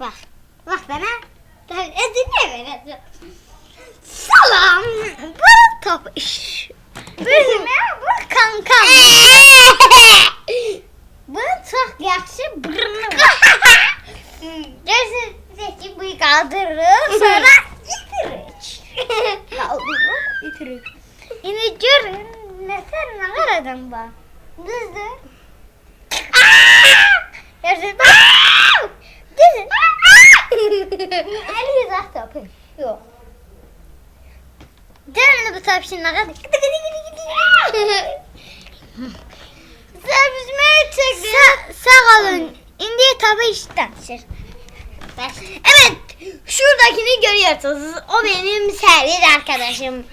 Bak. Bak bana. Tabii dinle beni. Salam. Bu top iş. Bizim ya bu kankam. Bu çok yaxşı burnu var. Görürsün zeki bu kaldırır sonra itirik. Kaldırır itirik. Şimdi görün ne sen ne aradın bak. Düzdür. Görürsün. Düzdür. El yüzah topu. Yok. Dönün bu şimdi ne kadar. Servisme çekti. Sa sağ olun. İndi tabi işten. Evet. Şuradakini görüyorsunuz. O benim Servis arkadaşım.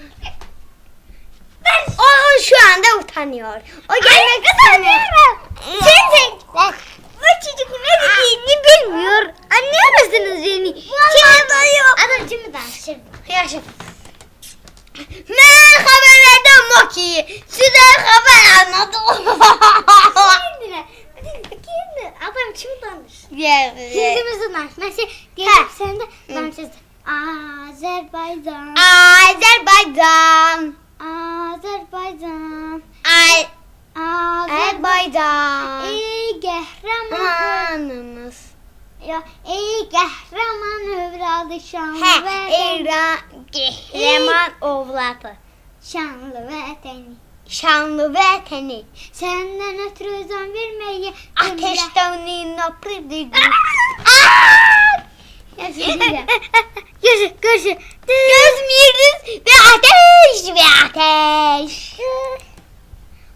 O şu anda utanıyor. O gelmek istemiyor. Sen sen. Yaşa. Merhaba ben Moki. Size haber anladım. Kendine. Kendine. Adam kim danışır? Kendimizi danış. Mesela gelip sen de danışırsın. Azerbaycan. Azerbaycan. Azerbaycan. Ay. Azerbaycan. Ey kahramanımız. Ya ey kahraman evladı şanlı vətən. Kahraman ovladı. Şanlı vətəni. Şanlı vətəni. Səndən ötürü can verməyə Ateşdən napridik. Göz, göz, göz miriniz ve ateş ve ateş.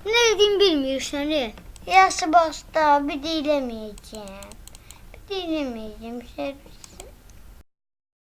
Ne dediğimi bilmiyorsun değil Yaşı başta bir dilemeyeceğim. Bir dilemeyeceğim. Şey